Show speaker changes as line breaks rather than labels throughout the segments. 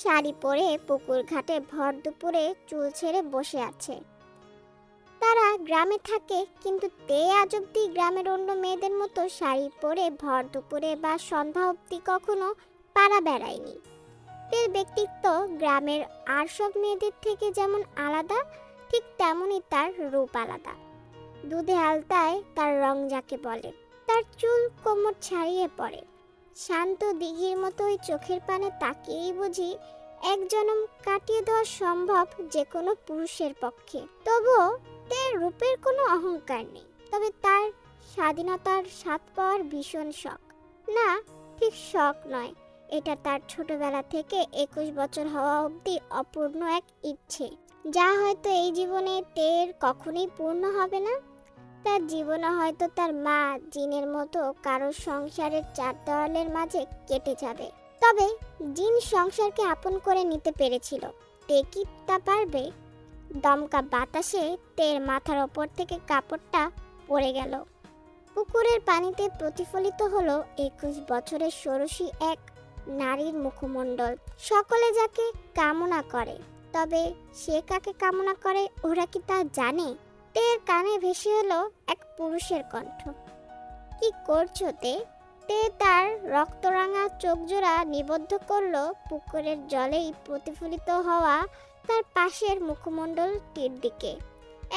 শাড়ি পরে পুকুর ঘাটে ভর দুপুরে চুল ছেড়ে বসে আছে। তারা গ্রামে থাকে, কিন্তু তে আজ অব্দি গ্রামের অন্য মেয়েদের মতো শাড়ি পরে ভর দুপুরে বা সন্ধ্যা অব্দি কখনো পাড়া বেড়ায়নি। তের ব্যক্তিত্ব গ্রামের আর সব মেয়েদের থেকে যেমন আলাদা, ঠিক তেমনই তার রূপ আলাদা। দুধে আলতায় তার রং যাকে বলে, তার চুল কোমর ছাড়িয়ে পড়ে। শান্ত দিঘির মতো ওই চোখের পানে তাকিয়েই বুঝি এক জনম কাটিয়ে দেওয়া সম্ভব যে কোনো পুরুষের পক্ষে। তবুও তার রূপের কোনো অহংকার নেই, তবে তার স্বাধীনতার স্বাদ পাওয়ার ভীষণ শখ। না, ঠিক শখ নয়, এটা তার ছোটবেলা থেকে একুশ বছর হওয়া অবধি অপূর্ণ এক ইচ্ছে। যা হয়তো এই জীবনে তের কখনোই পূর্ণ হবে না। তার জীবনে হয়তো তার মা জিনের মতো কারও সংসারের চার দেওয়ালের মাঝে কেটে যাবে। তবে জিন সংসারকে আপন করে নিতে পেরেছিল। তে তা পারবে? দমকা বাতাসে তের মাথার ওপর থেকে কাপড়টা পড়ে গেল। পুকুরের পানিতে প্রতিফলিত হলো একুশ বছরের ষোড়শী এক নারীর মুখমণ্ডল। সকলে যাকে কামনা করে, তবে সে কাকে কামনা করে, ওরা কি তা জানে? তের কানে ভেসে এলো এক পুরুষের কণ্ঠ। কি করছ তে? তে তার রক্তরাঙা চোখ জোড়া নিবদ্ধ করল, পুকুরের জলেই প্রতিফলিত হওয়া তার পাশের মুখমণ্ডলটির দিকে।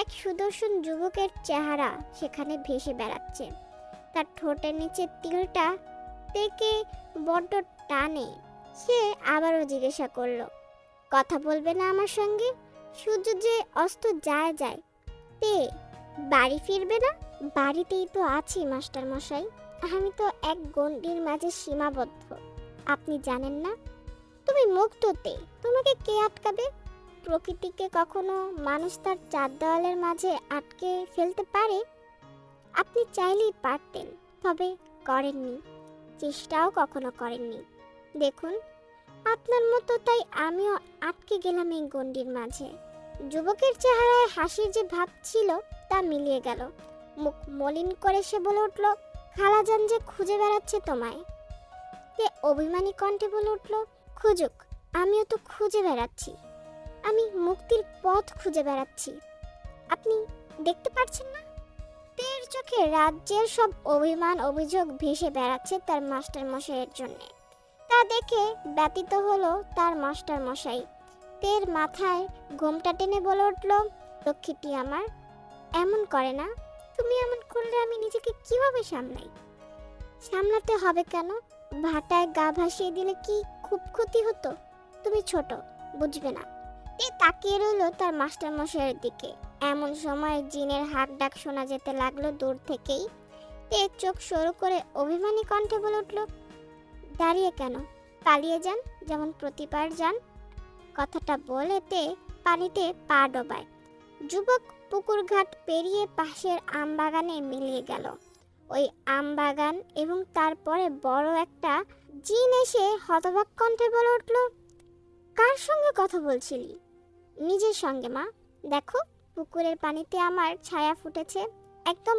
এক সুদর্শন যুবকের চেহারা সেখানে ভেসে বেড়াচ্ছে। তার ঠোঁটের নিচে তিলটা তেকে বড্ড টানে। সে আবারও জিজ্ঞাসা করল, কথা বলবে না আমার সঙ্গে? সূর্য যে অস্ত যায় যায় তে বাড়ি ফিরবে না? বাড়িতেই তো আছি, মাস্টার মশাই। আমি তো এক গণ্ডির মাঝে সীমাবদ্ধ। আপনি জানেন না? তুমি মুক্ততে তোমাকে কে আটকাবে? প্রকৃতিকে কখনো মানুষ তার চার দেওয়ালের মাঝে আটকে ফেলতে পারে? আপনি চাইলেই পারতেন, তবে করেননি। চেষ্টাও কখনো করেননি। দেখুন, আপনার মতো তাই আমিও আটকে গেলাম এই গণ্ডির মাঝে। যুবকের চেহারায় হাসির যে ভাব ছিল তা মিলিয়ে গেল। মুখ মলিন করে সে বলে উঠল, খালাজান যে খুঁজে বেড়াচ্ছে তোমায়। তে অভিমানী কণ্ঠে বলে উঠল, খুঁজুক, আমিও তো খুঁজে বেড়াচ্ছি। আমি মুক্তির পথ খুঁজে বেড়াচ্ছি। আপনি দেখতে পাচ্ছেন না? তের চোখে রাজ্যের সব অভিমান, অভিযোগ ভেসে বেড়াচ্ছে তার মাস্টার মশাইয়ের জন্য। তা দেখে ব্যতীত হলো তার মাস্টার মশাই তের মাথায় ঘোমটা টেনে বলে উঠল, লক্ষ্মীটি আমার, এমন করে না। তুমি এমন করলে আমি নিজেকে কীভাবে সামলাই? সামলাতে হবে কেন? ভাটায় গা ভাসিয়ে দিলে কি খুব ক্ষতি হতো? তুমি ছোট, বুঝবে না। তে তাকিয়ে রইল তার মাস্টার মশাইয়ের দিকে। এমন সময় জিনের হাক ডাক শোনা যেতে লাগল দূর থেকেই। তে চোখ সরু করে অভিমানী কণ্ঠে বলে উঠল, দাঁড়িয়ে কেন? পালিয়ে যান, যেমন প্রতিবার যান। কথাটা বলেতে পানিতে পা ডোবায়। যুবক পুকুর ঘাট পেরিয়ে পাশের আম বাগানে মিলিয়ে গেল। ওই আম বাগান এবং তারপরে বড় একটা জিন এসে হতবাক কণ্ঠে বলে উঠল, কার সঙ্গে কথা বলছিলি? নিজের সঙ্গে, মা। দেখো, পুকুরের পানিতে আমার ছায়া ফুটেছে। একদম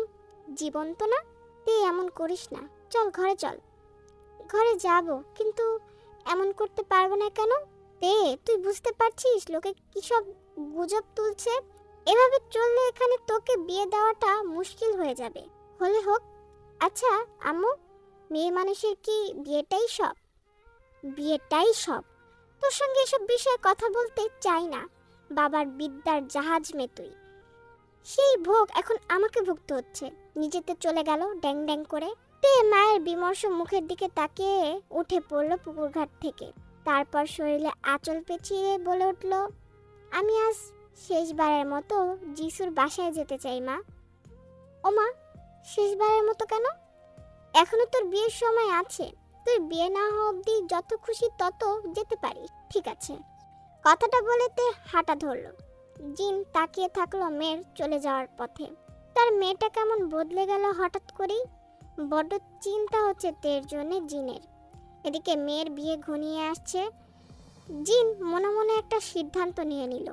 জীবন্ত না? তুই এমন করিস না। চল, ঘরে চল। ঘরে যাব, কিন্তু এমন করতে পারব না কেন? তে, তুই বুঝতে পারছিস লোকে কি সব গুজব তুলছে? এভাবে চললে এখানে তোকে বিয়ে দেওয়াটা মুশকিল হয়ে যাবে। হলে হোক। আচ্ছা আম্মু, মেয়ে মানুষের কি বিয়েটাই সব? বিয়েটাই সব। তোর সঙ্গে এসব বিষয়ে কথা বলতে চাই না। বাবার বিদ্যার জাহাজ মে তুই। সেই ভোগ এখন আমাকে ভুগতে হচ্ছে। নিজেতে চলে গেল ড্যাং ড্যাং করে। তে, মায়ের বিমর্ষ মুখের দিকে তাকিয়ে উঠে পড়ল পুকুরঘাট থেকে। তারপর শরীরে আঁচল পেঁচিয়ে বলে উঠল, আমি আজ শেষবারের মতো যিশুর বাসায় যেতে চাই, মা। ও মা, শেষবারের মতো কেন? এখনও তোর বিয়ের সময় আছে। তুই বিয়ে না হওয়া অবধি যত খুশি তত যেতে পারিস ঠিক আছে? কথাটা বলেতে হাঁটা ধরলো। জিন তাকিয়ে থাকল মেয়ের চলে যাওয়ার পথে। তার মেয়েটা কেমন বদলে গেল হঠাৎ করেই? বড্ড চিন্তা হচ্ছে তের জন্যে জিনের। এদিকে মেয়ের বিয়ে ঘনিয়ে আসছে। জিন মনে মনে একটা সিদ্ধান্ত নিয়ে নিল।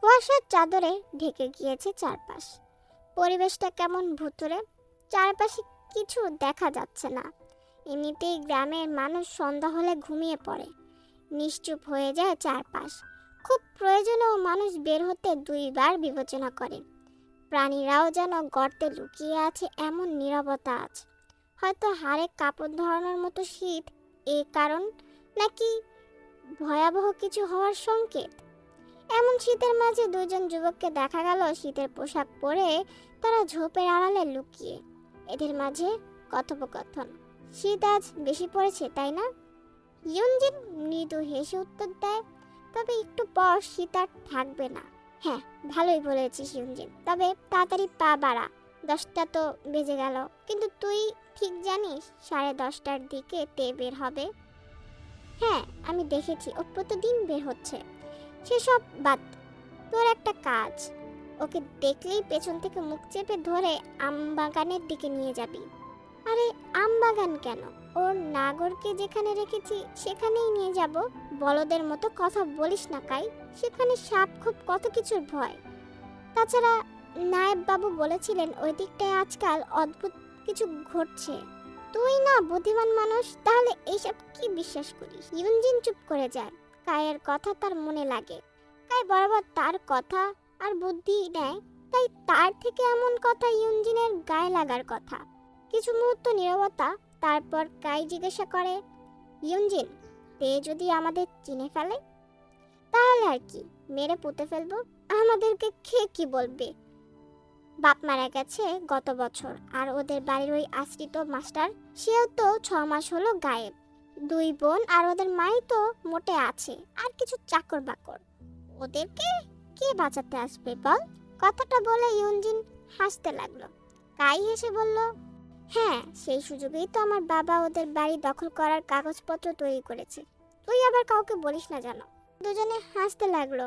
কুয়াশার চাদরে ঢেকে গিয়েছে চারপাশ। পরিবেশটা কেমন ভুতুরে চারপাশে কিছু দেখা যাচ্ছে না। এমনিতেই গ্রামের মানুষ সন্ধ্যা হলে ঘুমিয়ে পড়ে। নিশ্চুপ হয়ে যায় চারপাশ। খুব প্রয়োজনেও মানুষ বের হতে দুইবার বিবেচনা করে। প্রাণীরাও যেন গর্তে লুকিয়ে আছে, এমন নিরবতা আছে। হয়তো হাড়ে কাপড় ধরানোর মতো শীত এ কারণ নাকি ভয়াবহ কিছু হওয়ার সংকেত? এমন শীতের মাঝে দুজন যুবককে দেখা গেল, শীতের পোশাক পরে তারা ঝোপের আড়ালে লুকিয়ে। এদের মাঝে কথোপকথন। শীত আজ বেশি পড়েছে, তাই না? ইয়ুনজিন মৃদু হেসে উত্তর দেয়, তবে একটু পর শীত আর থাকবে না। হ্যাঁ ভালোই বলেছিস ইয়ুনজিন তবে তাড়াতাড়ি পা বাড়া। দশটা তো বেজে গেল। কিন্তু তুই ঠিক জানিস সাড়ে দশটার দিকে তে বের হবে? হ্যাঁ আমি দেখেছি, ও প্রতিদিন বের হচ্ছে। সেসব বাদ, তোর একটা কাজ। ওকে দেখলেই পেছন থেকে মুখ চেপে ধরে আমবাগানের দিকে নিয়ে যাবি। আরে আমবাগান কেন? ওর নাগরকে যেখানে রেখেছি সেখানেই নিয়ে যাব। বলদের মতো কথা বলিস না, কাই। সেখানে সাপ খুব কত কিছুর ভয়। তাছাড়া নায়েব বাবু বলেছিলেন, ওই দিকটায় আজকাল অদ্ভুত কিছু ঘটছে। তুই না বুদ্ধিমান মানুষ, তাহলে এইসব কি বিশ্বাস করিস? ইউনজিন চুপ করে যায় কায়ের কথা তার মনে লাগে। কাই বরাবর তার কথা আর বুদ্ধি নেয়, তাই তার থেকে এমন কথা ইউনজিনের গায়ে লাগার কথা। কিছু মুহূর্ত নীরবতা, তারপর কাই জিজ্ঞাসা করে, ইউনজিন, তে যদি আমাদের চিনে ফেলে? তাহলে আর কি, মেরে পুঁতে ফেলব। আমাদেরকে খেয়ে কি বলবে? বাপ মারা গেছে গত বছর, আর ওদের বাড়ির ওই আশ্রিত মাস্টার, সেও তো ছ মাস হলো গায়েব। দুই বোন আর ওদের মাই তো মোটে আছে, আর কিছু চাকর বাকর ওদেরকে কে বাঁচাতে আসবে বল? কথাটা বলে ইউনজিন হাসতে লাগল। কাই হেসে বলল হ্যাঁ সেই সুযোগেই তো আমার বাবা ওদের বাড়ি দখল করার কাগজপত্র তৈরি করেছে। তুই আবার কাউকে বলিস না জানো? দুজনে হাসতে লাগল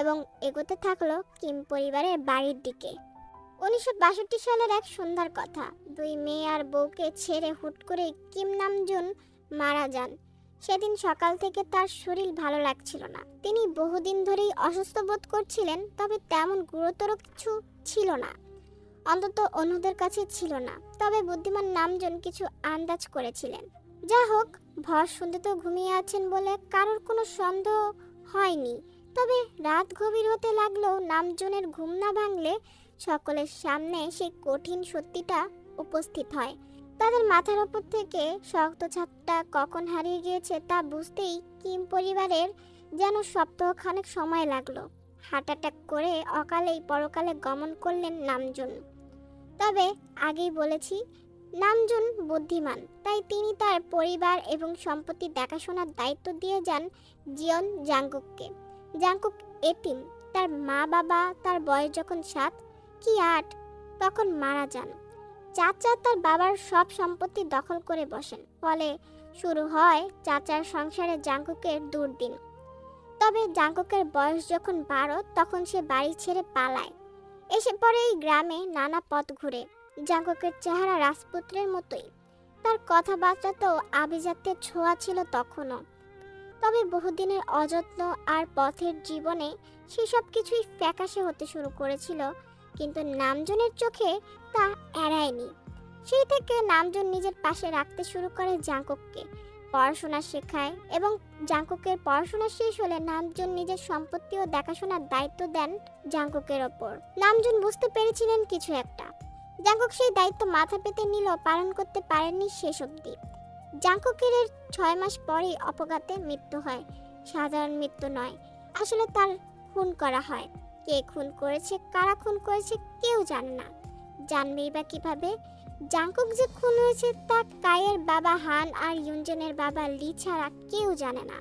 এবং এগোতে থাকল কিম পরিবারের বাড়ির দিকে। উনিশশো বাষট্টি সালের এক সন্ধ্যার কথা। দুই মেয়ে আর বউকে ছেড়ে হুট করে কিম নামজুন মারা যান। সেদিন সকাল থেকে তার শরীর ভালো লাগছিল না। তিনি বহুদিন ধরেই অসুস্থ বোধ করছিলেন, তবে তেমন গুরুতর কিছু ছিল না। অন্তত অন্যদের কাছে ছিল না, তবে বুদ্ধিমান নামজন কিছু আন্দাজ করেছিলেন। যা হোক, ভর শুনতে তো ঘুমিয়ে আছেন বলে কারোর কোনো সন্দেহ হয়নি। তবে রাত গভীর হতে লাগলেও নামজনের ঘুম না ভাঙলে সকলের সামনে সেই কঠিন সত্যিটা উপস্থিত হয়। তাদের মাথার ওপর থেকে শক্ত ছাদটা কখন হারিয়ে গিয়েছে তা বুঝতেই কিম পরিবারের যেন সপ্তাহখানেক সময় লাগল। হার্ট অ্যাটাক করে অকালেই পরকালে গমন করলেন নামজুন। তবে আগেই বলেছি, নামজুন বুদ্ধিমান, তাই তিনি তার পরিবার এবং সম্পত্তি দেখাশোনার দায়িত্ব দিয়ে যান জিয়ন জাঙ্কুককে জাঙ্কুক এতিম, তার মা বাবা তার বয়স যখন সাত কি আট? তখন মারা যান। চাচা তার বাবার সব সম্পত্তি দখল করে বসেন। ফলে শুরু হয় চাচার সংসারে জাঙ্কুকের দুর্দিন। তবে জাঙ্কুকের বয়স যখন বারো, তখন সে বাড়ি ছেড়ে পালায়। এসে পরে এই গ্রামে নানা পথ ঘুরে। জাঙ্কুকের চেহারা রাজপুত্রের মতোই। তার কথাবার্তা তো আভিজাত্যের ছোঁয়া ছিল তখনও। তবে বহুদিনের অযত্ন আর পথের জীবনে সেসব কিছুই ফ্যাকাশে হতে শুরু করেছিল কিন্তু নামজনের চোখে তা এড়ায়নি। সেই থেকে নামজন নিজের পাশে রাখতে শুরু করে জাঙ্কুককে। পড়াশোনা শেখায় এবং জাঙ্কুকের পড়াশোনা শেষ হলে নামজন নিজের সম্পত্তি ও দেখাশোনার দায়িত্ব দেন জাঙ্কুকের ওপর। নামজন বুঝতে পেরেছিলেন কিছু একটা। জাঙ্কুক সেই দায়িত্ব মাথা পেতে নিলেও পালন করতে পারেননি শেষ অবধি। জাঙ্কুকের এর ছয় মাস পরেই অপঘাতে মৃত্যু হয়। সাধারণ মৃত্যু নয়, আসলে তার খুন করা হয়। কে খুন করেছে, কারা খুন করেছে কেউ জানে না। জানবেই বা কীভাবে? জাংকুক যে খুন হয়েছে তা কায়ের বাবা হান আর ইউনজনের বাবা লি ছাড়া কেউ জানে না।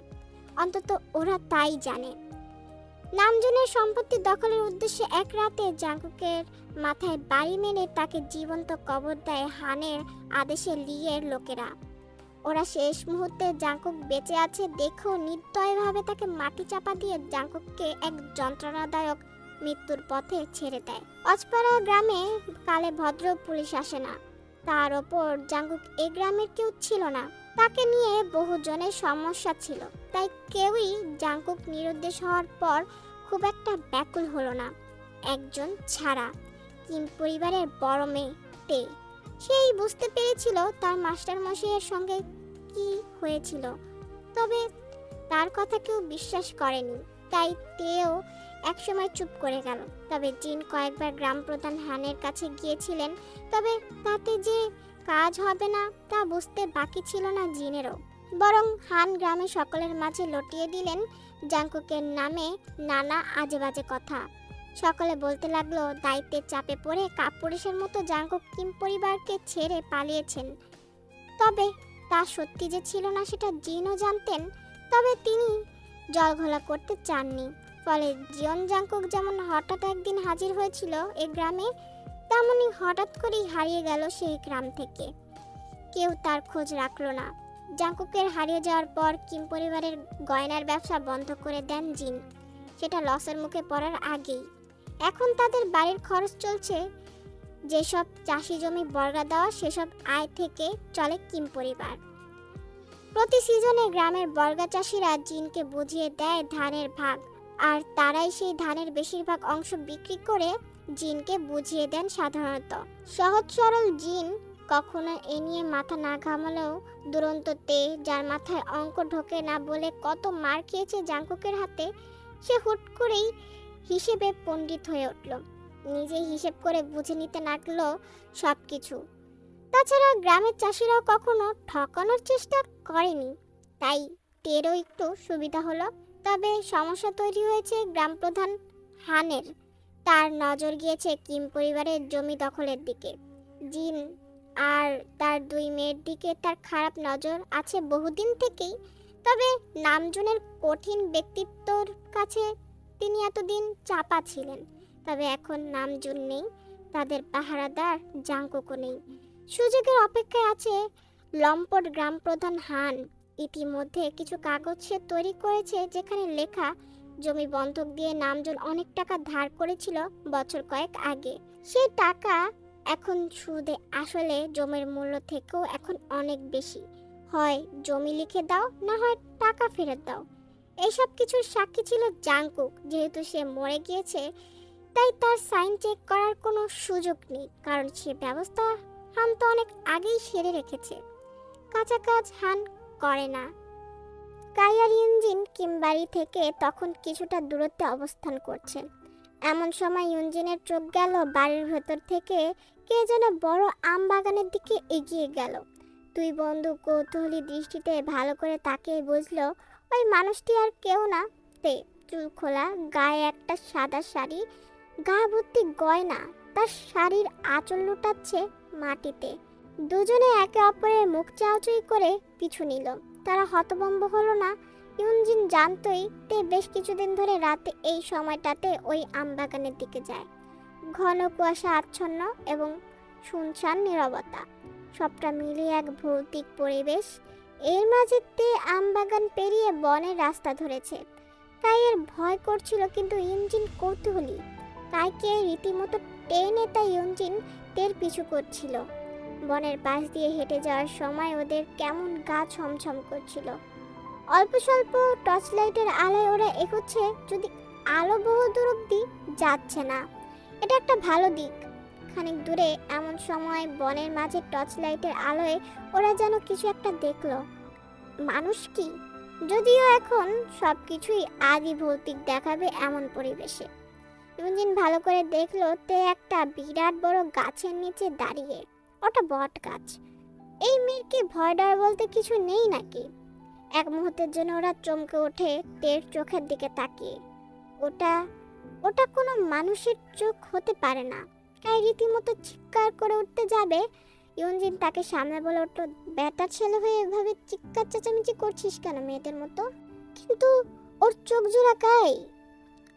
অন্তত ওরা তাই জানে। নামজনের সম্পত্তি দখলের উদ্দেশ্যে এক রাতে জাংকুকের মাথায় বাড়ি মেরে তাকে জীবন্ত কবর দেয় হানের আদেশে লিয়ের লোকেরা। ওরা শেষ মুহূর্তে জাংকুক বেঁচে আছে দেখেও নির্দয়ভাবে তাকে মাটি চাপা দিয়ে জাংকুককে এক যন্ত্রণাদায়ক মৃত্যুর পথে ছেড়ে দেয়। অজপাড়া গ্রামে কালে ভদ্র পুলিশ আসে না। তার ওপর জাঙ্গুক এ গ্রামের কেউ ছিল না। তাকে নিয়ে বহুজনের সমস্যা ছিল। তাই কেউই জাঙ্কুক নিরুদ্দেশ হওয়ার পর খুব একটা ব্যাকুল হলো না। একজন ছাড়া, কিম পরিবারের বড় মেয়ে তে সেই বুঝতে পেরেছিল তার মাস্টার মশাইয়ের সঙ্গে কি হয়েছিল। তবে তার কথা কেউ বিশ্বাস করেনি। তাই তেও একসময় চুপ করে গেল। তবে জিন কয়েকবার গ্রাম প্রধান হানের কাছে গিয়েছিলেন, তবে তাতে যে কাজ হবে না তা বুঝতে বাকি ছিল না জিনেরও। বরং হান গ্রামে সকলের মাঝে লটিয়ে দিলেন জাঙ্কুকের নামে নানা আজে বাজে কথা। সকলে বলতে লাগল দায়িত্বের চাপে পড়ে কাপুরুষের মতো জাঙ্কুক কিম পরিবারকে ছেড়ে পালিয়েছেন। তবে তা সত্যি যে ছিল না সেটা জিনও জানতেন, তবে তিনি জলঘোলা করতে চাননি। ফলে জিয়ন জাঙ্কুক যেমন হঠাৎ একদিন হাজির হয়েছিল এ গ্রামে তেমনই হঠাৎ করেই হারিয়ে গেল সেই গ্রাম থেকে। কেউ তার খোঁজ রাখল না। জাঙ্কুকের হারিয়ে যাওয়ার পর কিম পরিবারের গয়নার ব্যবসা বন্ধ করে দেন জিন। সেটা লসের মুখে পড়ার আগেই। এখন তাদের বাড়ির খরচ চলছে। যেসব চাষি জমি বর্গা দেওয়া, সেসব আয় থেকে চলে কিম পরিবার। প্রতি সিজনে গ্রামের বর্গা চাষিরা জিনকে বুঝিয়ে দেয় ধানের ভাগ। আর তারাই সেই ধানের বেশিরভাগ অংশ বিক্রি করে জিনকে বুঝিয়ে দেন সাধারণত। সহজ সরল জিন কখনো এ নিয়ে মাথা না ঘামালেও দুরন্ত তে, যার মাথায় অঙ্ক ঢোকে না বলে কত মার খেয়েছে জাঙ্কুকের হাতে, সে হুট করেই হিসেবে পণ্ডিত হয়ে উঠল। নিজে হিসেব করে বুঝে নিতে লাগল সব কিছু তাছাড়া গ্রামের চাষিরাও কখনো ঠকানোর চেষ্টা করেনি। তাই তেরও একটু সুবিধা হলো। তবে সমস্যা তৈরি হয়েছে গ্রাম প্রধান হানের। তার নজর গিয়েছে কিম পরিবারের জমি দখলের দিকে। জিন আর তার দুই মেয়ের দিকে তার খারাপ নজর আছে বহুদিন থেকেই। তবে নামজনের কঠিন ব্যক্তিত্বর কাছে তিনি এতদিন চাপা ছিলেন। তবে এখন নামজুন নেই, তাদের পাহারাদার জাঙ্কুকও নেই। সুযোগের অপেক্ষায় আছে লম্পট গ্রাম প্রধান হান। ইতিমধ্যে কিছু কাগজ সে তৈরি করেছে যেখানে লেখা, জমি বন্ধক দিয়ে নামজন অনেক টাকা ধার করেছিল বছর কয়েক আগে। সেই টাকা এখন সুদে আসলে জমির মূল্য থেকেও এখন অনেক বেশি। হয় জমি লিখে দাও, না হয় টাকা ফেরত দাও। এইসব কিছুর সাক্ষী ছিল জাংকুক। যেহেতু সে মরে গিয়েছে, তাই তার সাইন চেক করার কোনো সুযোগ নেই, কারণ সে ব্যবস্থা হান তো অনেক আগেই সেরে রেখেছে। কাঁচা কাজ হান করে না। কাইয়ার ইঞ্জিন কিমবাড়ি থেকে তখন কিছুটা দূরত্বে অবস্থান করছে। এমন সময় ইঞ্জিনের চোখ গেল, বাড়ির ভেতর থেকে কে যেন বড় আম বাগানের দিকে এগিয়ে গেল। দুই বন্ধু কৌতূহলী দৃষ্টিতে ভালো করে তাকিয়ে বুঝলো, ওই মানুষটি আর কেউ না। তে, চুল খোলা, গায়ে একটা সাদা শাড়ি, গা ভর্তি গয়না, তার শাড়ির আঁচল লুটাচ্ছে মাটিতে। দুজনে একে অপরের মুখ চাউচুই করে পিছু নিল। তারা হতভম্ব হলো না। ইউনজিন জানতই তে বেশ কিছুদিন ধরে রাতে এই সময়টাতে ওই আমবাগানের দিকে যায়। ঘন কুয়াশা আচ্ছন্ন এবং শুনশান নীরবতা। সবটা মিলিয়ে এক ভৌতিক পরিবেশ। এর মাঝে তে আমবাগান পেরিয়ে বনের রাস্তা ধরেছে। কাইয়ের ভয় করছিল কিন্তু ইঞ্জিন কৌতূহলী। কাইকে রীতিমতো টেনে তাই ইঞ্জিন তের পিছু করছিল। বনের পাশ দিয়ে হেঁটে যাওয়ার সময় ওদের কেমন গা ছমছম করছিল। অল্প স্বল্প টর্চ লাইটের আলোয় ওরা এগোচ্ছে যদি আলো বহু দূর অব্দি যাচ্ছে না। এটা একটা ভালো দিক। খানিক দূরে এমন সময় বনের মাঝে টর্চ লাইটের আলোয় ওরা যেন কিছু একটা দেখল। মানুষ কি? যদিও এখন সব কিছুই আদি ভৌতিক দেখাবে এমন পরিবেশে। ইঞ্জিন ভালো করে দেখল তে একটা বিরাট বড় গাছের নিচে দাঁড়িয়ে। ওটা বট গাছ। এই মেয়ের কি ভয় ডর বলতে কিছু নেই নাকি? এক মুহূর্তের জন্য ওরা চমকে ওঠে তের চোখের দিকে তাকিয়ে। ওটা ওটা কোনো মানুষের চোখ হতে পারে না। তাই রীতিমতো চিৎকার করে উঠতে যাবে। ইউনজিন তাকে সামনে বলে উঠল বেটার ছেলে হয়ে এভাবে চিৎকার চেঁচামেচি করছিস কেন মেয়েদের মতো? কিন্তু ওর চোখ জোড়া কাই?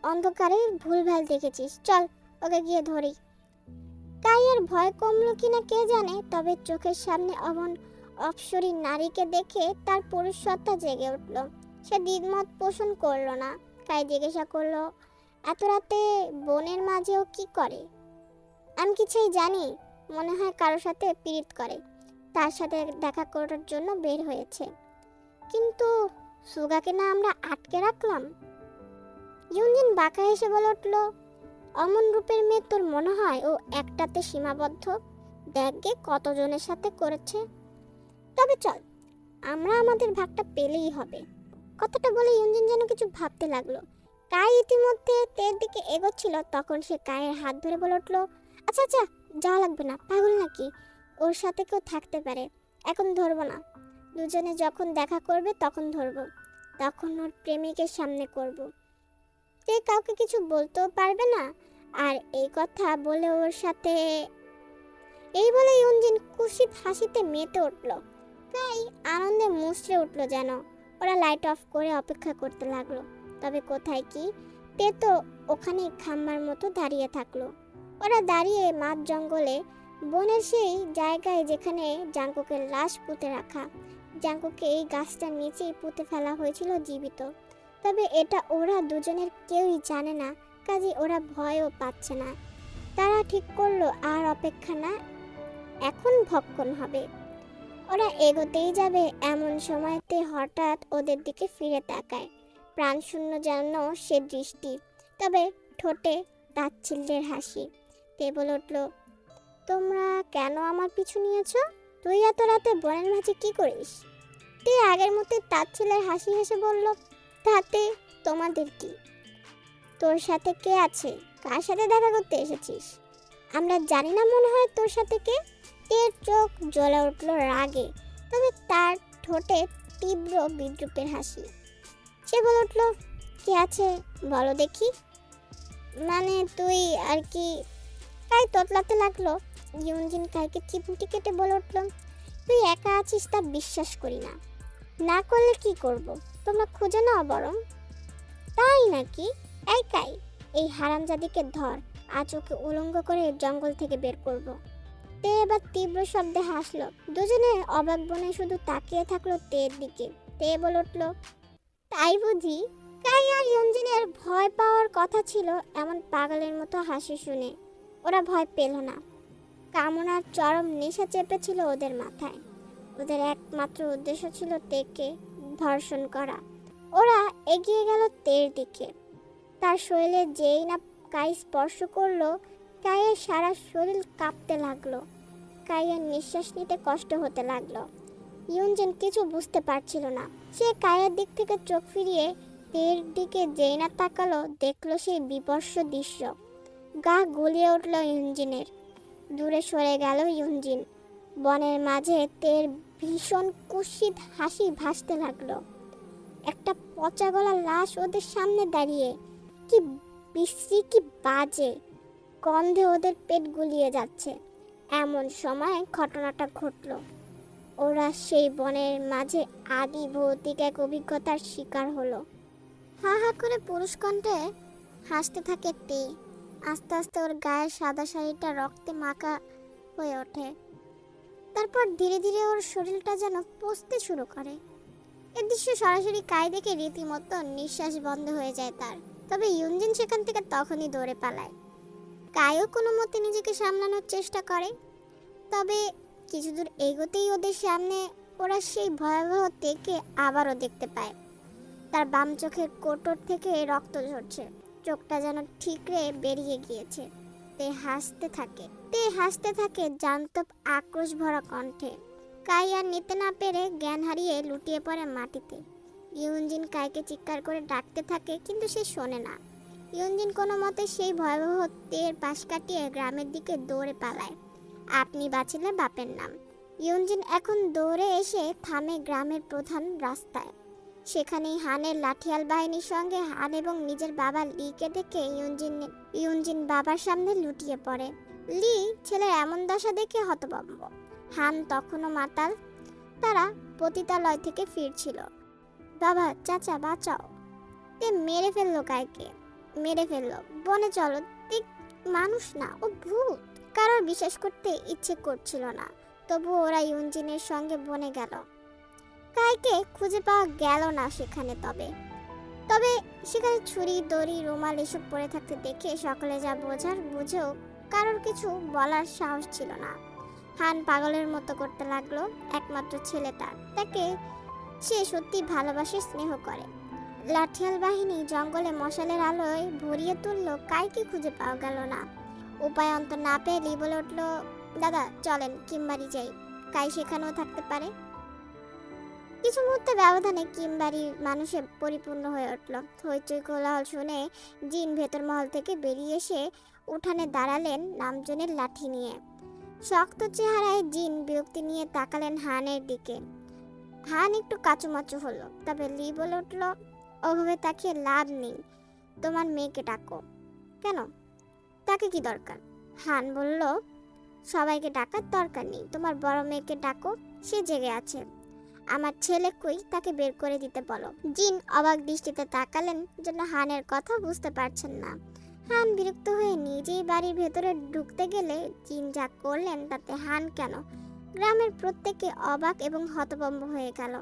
অন্ধকারে ভুলভাল দেখেছিস। চল, ওকে গিয়ে ধরি। কাইয়ের ভয় কমলো কিনা কে জানে, তবে চোখের সামনে অমন অপসরী নারীকে দেখে তার পুরুষত্বা জেগে উঠল। সে দ্বিমত পোষণ করল না কাই জিজ্ঞাসা করল, এত রাতে বনের মাঝেও কি করে? আমি কিছুই জানি মনে হয় কারোর সাথে পীড়িত করে, তার সাথে দেখা করার জন্য বের হয়েছে। কিন্তু সুগাকে না আমরা আটকে রাখলাম? ইউনিয়ন বাঁকা হেসে বলে উঠল অমন রূপের মেয়ে তোর মনে হয় ও একটাতে সীমাবদ্ধ? দেখগে কতজনের সাথে করেছে। তবে চল, আমরা আমাদের ভাগটা পেলেই হবে। কথাটা বলে ইউনজিন যেন কিছু ভাবতে লাগল। কাই ইতিমধ্যে তের দিকে এগোচ্ছিল, তখন সে কায়ের হাত ধরে বলে উঠল আচ্ছা আচ্ছা যাওয়া লাগবে না, পাগল নাকি? ওর সাথে কেউ থাকতে পারে, এখন ধরবো না। দুজনে যখন দেখা করবে তখন ধরবো, তখন ওর প্রেমিকের সামনে করব। তে কাউকে কিছু বলতেও পারবে না আর এই কথা বলে ওর সাথে এই বলে ইউনজিন কুশিত হাসিতে মেতে উঠল। তাই আনন্দে মুচড়ে উঠল যেন। ওরা লাইট অফ করে অপেক্ষা করতে লাগল। তবে কোথায় কি? তে তো ওখানে খাম্বার মতো দাঁড়িয়ে থাকল। ওরা দাঁড়িয়ে মাঠ জঙ্গলে, বনের সেই জায়গায় যেখানে জাঙ্কুকের লাশ পুঁতে রাখা। জাঙ্কুকে এই গাছটার নিচেই পুঁতে ফেলা হয়েছিল জীবিত। তবে এটা ওরা দুজনের কেউই জানে না। কাজে ওরা ভয়ও পাচ্ছে না। তারা ঠিক করল, আর অপেক্ষা না, এখন ভক্ষণ হবে। ওরা এগোতেই যাবে এমন সময়তে হঠাৎ ওদের দিকে ফিরে তাকায়। প্রাণশূন্য যেন সে দৃষ্টি, তবে ঠোঁটে তাচ্ছিল্যের হাসি। তে বলে উঠল, তোমরা কেন আমার পিছু নিয়েছ? তুই এত রাতে বনের মাঝে কি করিস? তে আগের মতো তাচ্ছিল্যের হাসি হেসে বলল, তাতে তোমাদের কি? তোর সাথে কে আছে? কার সাথে দেখা করতে এসেছিস? আমরা জানি না মনে হয় তোর সাথে কে। তের চোখ জ্বলে উঠল রাগে, তবে তার ঠোঁটে তীব্র বিদ্রুপের হাসি। সে বলে উঠল, কে আছে? বলো দেখি। মানে তুই আর কি? তাই তোতলাতে লাগল। ইউনজিন কাইকে চিমটি কেটে বলে উঠল, তুই একা আছিস তা বিশ্বাস করি না। না করলে কি করব? তোমরা খুঁজে নাও বরং। তাই নাকি? এই কাই এই হারামজাদিকে ধর, আজ ওকে উলঙ্গ করে জঙ্গল থেকে বের করব। তে এবার তীব্র শব্দে হাসলো। দুজনে অবাক বনে শুধু তাকিয়ে থাকল তের দিকে। তে বলে উঠল, তাই বুঝি? কাই আর ইয়ঞ্জিনের ভয় পাওয়ার কথা ছিল এমন পাগলের মতো হাসি শুনে। ওরা ভয় পেল না। কামনার চরম নেশা চেপেছিল ওদের মাথায়। ওদের একমাত্র উদ্দেশ্য ছিল তেকে ধর্ষণ করা। ওরা এগিয়ে গেল তের দিকে। তার শরীরে যেই না কাই স্পর্শ করল কায়ের সারা শরীর কাঁপতে লাগল। কায়ের নিঃশ্বাস নিতে কষ্ট হতে লাগল। ইউনজেন কিছু বুঝতে পারছিল না। সে কায়ের দিক থেকে চোখ ফিরিয়ে তের দিকে যেই না তাকালো, দেখল সেই বিপর্ষ দৃশ্য। গা গুলিয়ে উঠল ইঞ্জিনের দূরে সরে গেল ইঞ্জিন বনের মাঝে তের ভীষণ কুৎসিত হাসি ভাসতে লাগল। একটা পচা গলা লাশ ওদের সামনে দাঁড়িয়ে কি বিশ্রী, কি বাজে গন্ধে ওদের পেট গুলিয়ে যাচ্ছে। এমন সময় ঘটনাটা ঘটল। ওরা সেই বনের মাঝে আদি ভৌতিক এক অভিজ্ঞতার শিকার হলো। হা হা করে পুরুষ কণ্ঠে হাসতে থাকে তে। আস্তে আস্তে ওর গায়ের সাদা শাড়িটা রক্তে মাখা হয়ে ওঠে। তারপর ধীরে ধীরে ওর শরীরটা যেন পচতে শুরু করে। এ দৃশ্য সরাসরি কায় দেখে রীতিমতো নিঃশ্বাস বন্ধ হয়ে যায় তার। তবে ইউনজিন সেখান থেকে তখনই দৌড়ে পালায়। কায়ও কোনো মতে নিজেকে সামলানোর চেষ্টা করে। তবে কিছু দূর এগোতেই ওদের সামনে ওরা সেই ভয়াবহ থেকে আবারও দেখতে পায়। তার বাম চোখের কোটর থেকে রক্ত ঝরছে। চোখটা যেন ঠিকরে বেরিয়ে গিয়েছে। তে হাসতে থাকে। তে হাসতে থাকে জান্তব আক্রোশ ভরা কণ্ঠে। কাই আর নিতে না পেরে জ্ঞান হারিয়ে লুটিয়ে পড়ে মাটিতে। ইউনজিন কাইকে চিৎকার করে ডাকতে থাকে, কিন্তু সে শোনে না। ইউনজিন কোনো মতে সেই ভয়াবহ তের পাশ কাটিয়ে গ্রামের দিকে দৌড়ে পালায়। আপনি বাঁচিলে বাপের নাম। ইউনজিন এখন দৌড়ে এসে থামে গ্রামের প্রধান রাস্তায়। সেখানেই হানের লাঠিয়াল বাহিনীর সঙ্গে হান এবং নিজের বাবা লিকে দেখে ইউনজিন ইউনজিন বাবার সামনে লুটিয়ে পড়ে। লি ছেলের এমন দশা দেখে হতভম্ব। হান তখনও মাতাল। তারা পতিতালয় থেকে ফিরছিল। বাবা, চাচা, বাঁচাও। তে মেরে ফেলল কাইকে? মেরে ফেলল। বনে চলো, দেখ, মানুষ না, ও ভূত। কারোর বিশ্বাস করতে ইচ্ছে করছিল না, তবু ওরা ইউনজিনের সঙ্গে বনে গেল। কাইকে খুঁজে পাওয়া গেল না সেখানে তবে। তবে সেখানে ছুরি, দড়ি, রুমাল এসব পড়ে থাকতে দেখে সকলে যা বোঝার বুঝেও কারোর কিছু বলার সাহস ছিল না। হান পাগলের মতো করতে লাগল একমাত্র ছেলে তার তাকে সে সত্যি ভালোবাসে স্নেহ করে। লাঠিয়াল বাহিনী জঙ্গলে মশালের আলোয় ভরিয়ে তুললো কাইকে খুঁজে পাওয়া গেল না। উপায় অন্ত না পেয়ে লি বলে উঠল, দাদা, চলেন কিম্বারি যাই। কাই সেখানেও থাকতে পারে? কিছু মুহূর্তের ব্যবধানে কিমবাড়ির মানুষে পরিপূর্ণ হয়ে উঠল। হইচই কোলাহল শুনে জিন ভেতর মহল থেকে বেরিয়ে এসে উঠানে দাঁড়ালেন নামজনের লাঠি নিয়ে। শক্ত চেহারায় জিন বিরক্তি নিয়ে তাকালেন হানের দিকে। হান একটু কাচুমাচু হলো, তবে লি বলে উঠল, ওভাবে তাকিয়ে লাভ নেই, তোমার মেয়েকে ডাকো। কেন? তাকে কি দরকার? হান বলল, সবাইকে ডাকার দরকার নেই, তোমার বড় মেয়েকে ডাকো, সে জেগে আছে। আমার ছেলে কই, তাকে বের করে দিতে বলো। জিন অবাক দৃষ্টিতে তাকালেন, যেন হানের কথা বুঝতে পারছেন না। হান বিরক্ত হয়ে নিজেই বাড়ির ভেতরে ঢুকতে গেলে জিন যা করলেন, তাতে হান কেন? গ্রামের প্রত্যেকে অবাক এবং হতভম্ব হয়ে গেল।